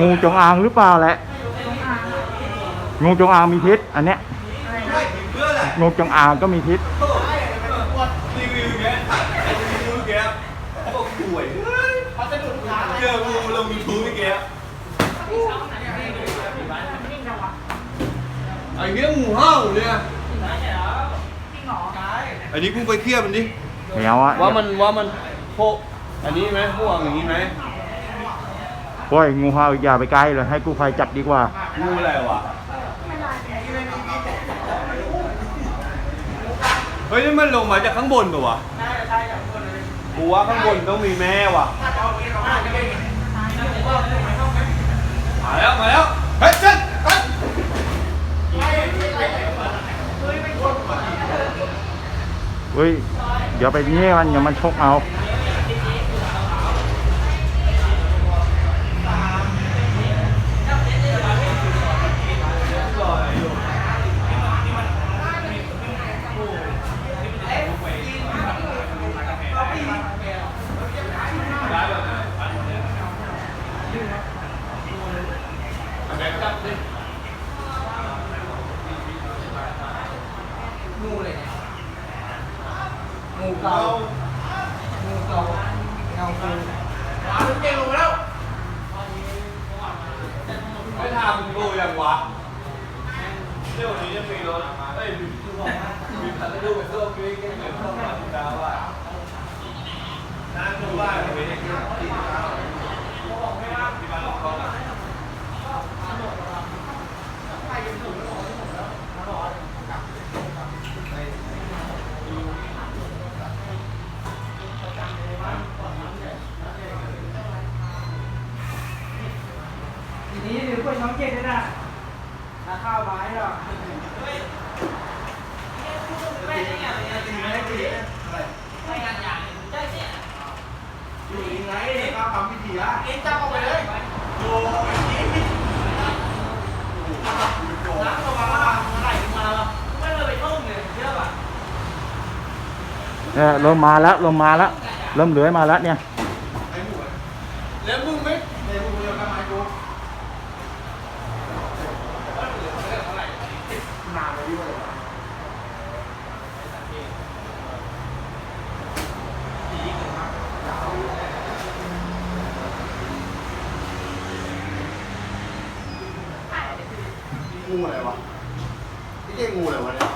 งูจงอางหรือเปล่าแหละงูจงอางมีพิษ อันเนี้ยไม่ถึงเพื่อแหละงูจงอางก็มีพิษโอ้ยรีวิวแกไอ้รีวิวแกพวกป่วยพัสดุขาเจองูลงยูทูบแกไอ้เนี้ยงูเห่าเลยอะอันนี้กูไปเคลียร์มันดิแถวอะว่ามันว่ามันโพอันนี้ไหมพวกอย่างนี้ไหม โอ้ยงูเห่าอย่าไปใกล้เลยให้กู้ภัยจับดีกว่า งูอะไรวะ เฮ้ยนี่มันลงมาจากข้างบนปะวะกูว่าข้างบนต้องมีแม่ว่ะ มาแล้ว มาแล้ว เฮ้ยเจ้นเฮ้ยเฮ้ย เดี๋ยวไปเงี้ยมันเดี๋ยวมันชกเอา งูเลยเนี่ยงูเก่างูเก่าเงาคือ มาถึงเก่งลงแล้วไม่ทำกูยังวะเที่ยวนี้จะมีรถเอ้ยมีมีพันธุ์ดูเป็นโลกนี้ก็เหมือนเข้ามาดาวอะนั่นคือว่าไม่ได้กี่ยวกับที่บ้านที่บ้านเราเขาอะทีนี้เดี๋ยวกล้วยช้อนเก็ดด้วยนะนาข้าวไม้หรอ ไม่ได้ไงไม่ได้ไม่ได้ไม่งานอย่างใช่เนี่ยอยู่ยังไงก็ทำพิธีละกินจับออาไปเลยโอ้ยนี่น้ำเข้ามาแล้วไหลมาแล้วไม่เลยไปต้มเลยเชื่อป่ะเออลมมาแล้วลมมาแล้วเริ่มเหลือยมาแล้วเนี่ย ไอ้หมูแล้วมึงไม่เดี๋ยวมึงจะทำไมกูนานไปด้วย งูอะไรวะ นี่เก่งูอะไรวะเนี่ย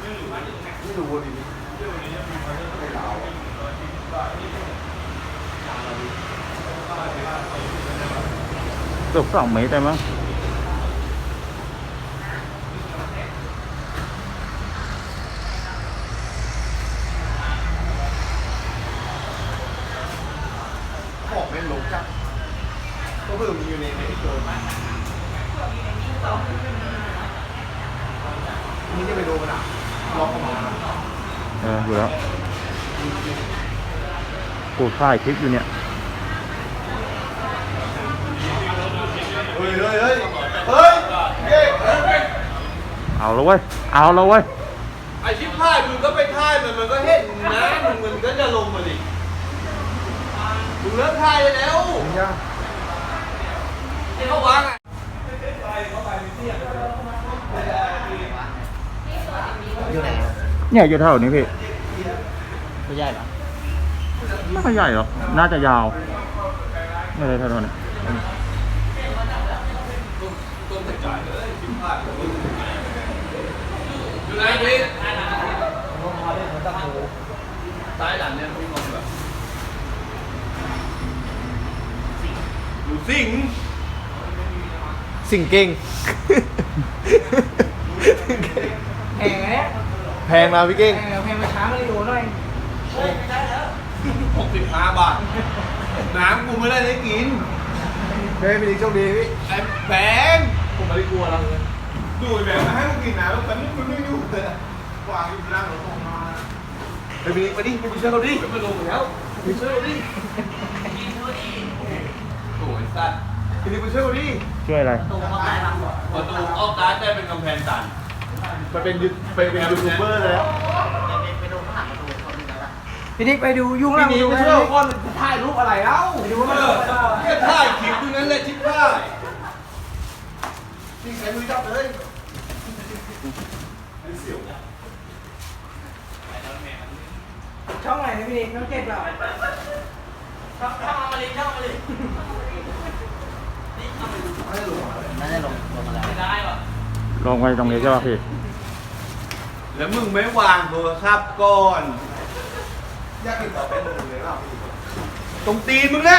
ไม่รู้ดิไม่เดาเกือบสองเมตรได้มั้งของไม่ลบจ้ะก็คือมีอยู่ในในโจรนี่จะไปดู มันอะล็อกเข้ามาเออดูแล้วกูถ่ายคลิปอยู่เนี่ยเฮ้ยเฮ้ยเฮ้ยเฮ้ยเย้เฮ้ยเอาแล้วเว้ย เอาแล้วเว้ย ไอชิปพ่ายมึงก็ไปท่ายมันมันก็เห็นนะมึงมันก็จะลงมาดิมึงเลิกท่ายได้แล้วที่เขาวางอะ อยู่ไหน เนี่ยอยู่เท่านี้พี่ไม่ใช่หรอไม่ค่อยใหญ่หรอกน่าจะยาวไม่ได้เท่านี้ต้นตะจ่ายเลยชิปพ่ายอยู่ไหนพี่ซ้ายหลังเนี่ยพี่มองแบบอยู่สิงสิ่งเก่งแหม แพงนะพี่เก่งแหมแพงมาช้ามาริโอหน่อยหกสิบห้าบาท น้ำกูไม่ได้ได้กินเฮ้ยพี่ลิงโชคดีพี่ ไอ้แบงค์ผมไม่ได้กลัวแล้วดูแบบมาให้มึงกินน้ำแล้วมันไม่มันไม่อยู่เลยวางอยู่ล่างรถของมาไปพี่ไปดิไปช่วยเราดิมันลงแล้วไปช่วยเราดิโอ้ยสัตว์พี่ไปช่วยเราดิช่วยอะไรประตูออกการ์ดได้เป็นกำแพงตัน มันเป็นยูเป็นเป็นยูทูบเบอร์แล้วพี่นิกไปดูยุ่งพี่แล้วนี้ดูไปแล้ช่วยวคนถ่ายรูปอะไรเอ้าไปดูเอแล้วอแค่ท่ายคลิปตรงนั้นแหละชิบท่ายพี่ใช้มือจับเลยช่องไหนนะพี่นิกช่องเจ็ดเหรอลงไปตรงนี้ใช่ป่ะพี่ แล้วมึงไม่วางโทรศัพท์ก่อน อยากกินต่อเป็นหนึ่งเลยเปล่าพี่ตรงตีนมึงนะ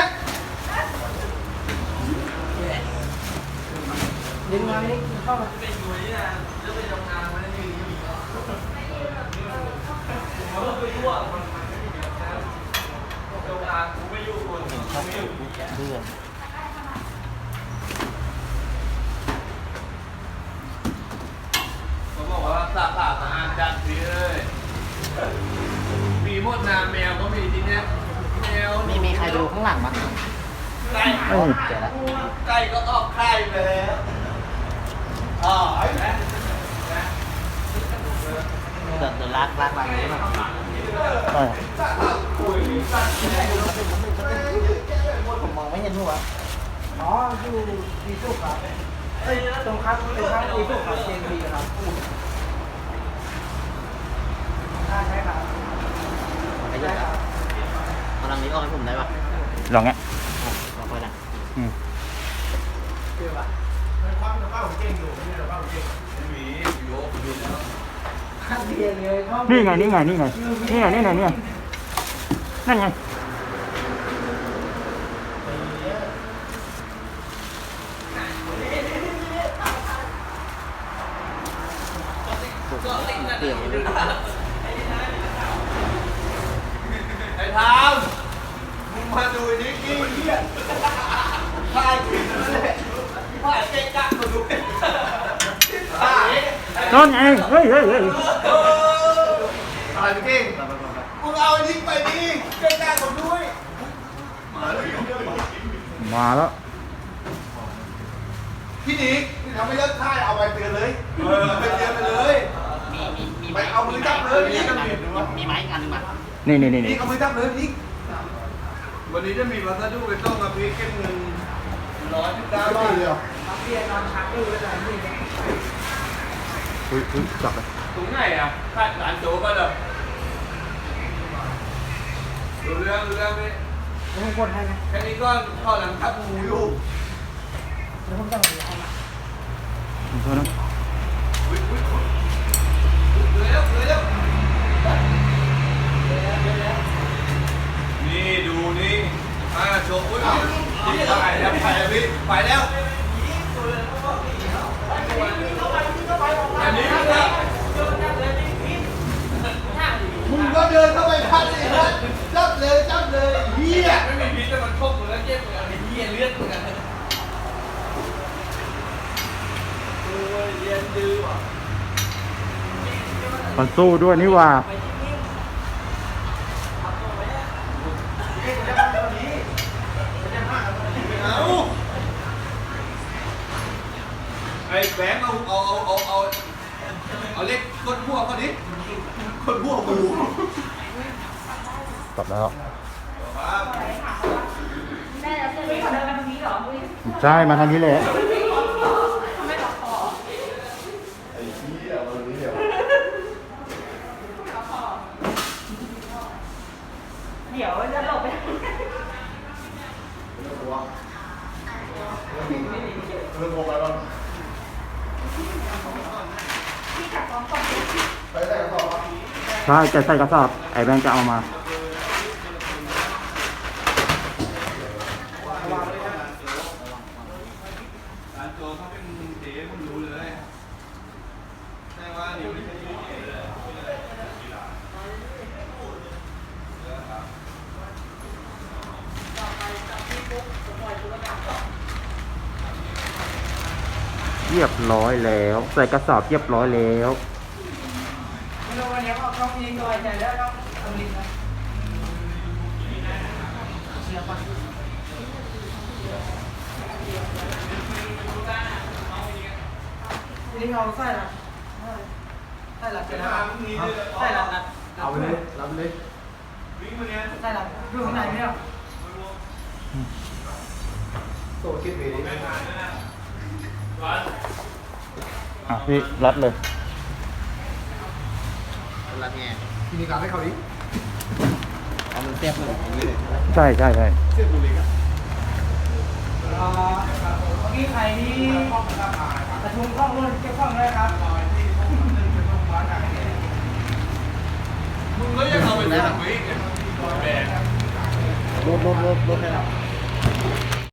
ดึงมาพี่นิกเข้ามาเขาบอกว่าสาขาสะอาดจัดสิเอ้ย มีหมดนาแมวก็มีที่เนี้ยแมวมีมีใครดูข้างหลังบ้างไก่เอ้ยเจอแล้วไก่ก็ออกไข่ไปแล้วอ๋อไอ้แม่เดินเดินลากลากไปนี้มาใช่ผมมองไม่เห็นหัวอ๋ออยู่ดีสุกครับเอ้ยตรงข้ามตรงข้ามดีสุกครับเจนบีครับอ่าใช่ครับไป เยอะครับพลังนี้ออกให้ผมได้ปะลองเงี้ยลองไปนะอืมมีโยกอยู่แล้วข้างเดียวเลยห้องนี่ไงนี่ไงนี่ไงนี่ไงนี่ไงนี่ไงนั่นไง เปลี่ยนเลย ไอ้ทาม มึงมาดูไอ้นี่กี้เหี้ยถ่ายคลิปนั่นแหละถ่ายเก๊กกักมาดูถ่ายนั่นไงเฮ้ยเฮ้ยเฮ้ยอะไรพี่เก่งมึงเอาไอ้นี่ไปดิเก๊กกักมาด้วย มาแล้วอยู่เรื่องหมอมาแล้วพี่นิกพี่ทำไม่เลิกถ่ายเอาไปเตือนเลยเออไปเตรียมไปเลยมีมีมีไปเอามือจับเลยมีนี่ก็มีด้วยมีไม้อีกอันหนึงมานี่นี่นี่นี่นี่เอามือจับเลยพี่ วันนี้จะมีวัสดุไปต้มกับพริกเก็บเงินร้อยสิบเก้าบาทเดียวครับเบียร์นอนชักอยู่เลยนะพี่นิกอุ้ยอุ้ยจับเลยตรงไหนอะข้างร้านโจ๊กก็เลยดูเรื่องดูเรื่องนี่เดี๋ยวผมกดให้นะแค่นี้ก็ทอดหลังทับหมูอยู่เดี๋ยวผมจะเอาให้นะโทษนะอุ๊ยอุ๊ยอุ๊ยเร็วเร็ว นี่ดูนี่อ่าโชว์อุ้ยนี่ไปแล้วไปแล้วพี่ไปแล้วอันนี้นะมึงก็เดินเข้าไปทัดเลยทัดจับเลยจับเลยเฮียไม่มีพิษแต่มันชกมือแล้วเจ็บมือไอ้เหี้ยเลือดมึงอะโอ้ยเย็นดื้อว่ะมันสู้ด้วยนี่ว่า ไอ้แบงค์เอาเอาเอาเอาเอาเอาเล็กคนพวกคนนี้คนพวกกูกลับแล้วใช่มาทางนี้เลย เดี๋ยวจะหลบไป เรื่องโมไปบ้างไปไหนกันต่อครับ ใช่จะใส่กระสอบไอ้แบงค์จะเอามา เรียบร้อยแล้ว ใส่กระสอบเรียบร้อยแล้ว เราวันนี้เขาเขายิงสบายใจแล้วเขาทำลิงนะเชียร์ปะทีนี้เอาไส้ละไส้ละเป็นอะไรไส้ละนะเอาไปเลยรับไปเลยวิ่ละอยู่ข้างในเนี่ยโซ่คิดไปดิวัดอะพี่รัดเลย รัดไงทีนี้การให้เขาดิเอามันเสียบเลยอย่างนี้เลยใช่ใช่ใช่เส้นบุหรี่กันอ่าเมื่อกี้ใครที่ประชุมข้องรุ่นเก็บข้องด้วยครับมึงก็ยังเอาไปทำวิ่งแบกรถรถรถรถให้เรา